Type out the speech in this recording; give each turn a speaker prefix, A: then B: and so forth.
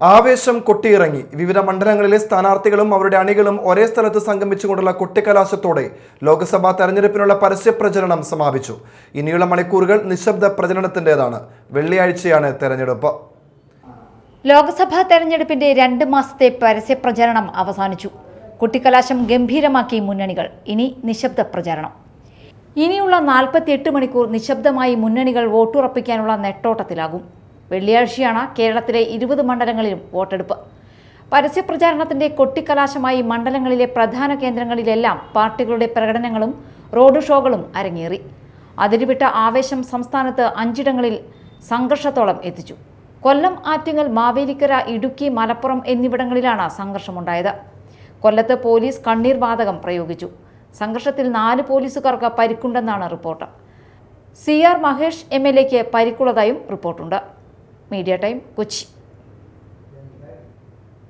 A: ആവേശം കൊട്ടിയിറങ്ങി. വിവിധ മണ്ഡലങ്ങളിലെ സ്ഥാനാർത്ഥികളും അവരുടെ അണികളും ഒരേ സ്ഥലത്ത് സംഗമിച്ചുകൊണ്ടുള്ള കൊട്ടിക്കലാശത്തോടെ ലോക്സഭാ തെരഞ്ഞെടുപ്പിനുള്ള പരസ്യ പ്രചരണം സമാപിച്ചു. ഇനിയുള്ള മണിക്കൂറുകൾ നിശബ്ദ പ്രചരണത്തിന്റെതാണ് വെള്ളിയാഴ്ചയാണ് തെരഞ്ഞെടുപ്പ്.
B: ലോക്സഭാ തെരഞ്ഞെടുപ്പിന്റെ രണ്ട് മാസത്തെ പരസ്യ പ്രചരണം അവസാനിച്ചു. കൊട്ടിക്കലാശം ഗംഭീരമാക്കി മുന്നണികൾ. ഇനി നിശബ്ദ പ്രചരണം. ഇനിയുള്ള നാൽപ്പത്തിയെട്ട് മണിക്കൂർ നിശബ്ദമായി മുന്നണികൾ വോട്ടുറപ്പിക്കാനുള്ള നെട്ടോട്ടത്തിലാകും. വെള്ളിയാഴ്ചയാണ് കേരളത്തിലെ ഇരുപത് മണ്ഡലങ്ങളിലും വോട്ടെടുപ്പ്. പരസ്യപ്രചാരണത്തിന്റെ കൊട്ടിക്കലാശമായി മണ്ഡലങ്ങളിലെ പ്രധാന കേന്ദ്രങ്ങളിലെല്ലാം പാർട്ടികളുടെ പ്രകടനങ്ങളും റോഡ് ഷോകളും അരങ്ങേറി. അതിരുവിട്ട ആവേശം സംസ്ഥാനത്ത് അഞ്ചിടങ്ങളിൽ സംഘർഷത്തോളം എത്തിച്ചു. കൊല്ലം ആറ്റിങ്ങൽ മാവേലിക്കര ഇടുക്കി മലപ്പുറം എന്നിവിടങ്ങളിലാണ് സംഘർഷമുണ്ടായത്. കൊല്ലത്ത് പോലീസ് കണ്ണീർ വാതകം പ്രയോഗിച്ചു. സംഘർഷത്തിൽ നാല് പോലീസുകാർക്ക് പരിക്കുണ്ടെന്നാണ് report. C R Mahesh M L എക്ക് പരിക്കുള്ളതായും റിപ്പോർട്ടുണ്ട്. Media time Kochi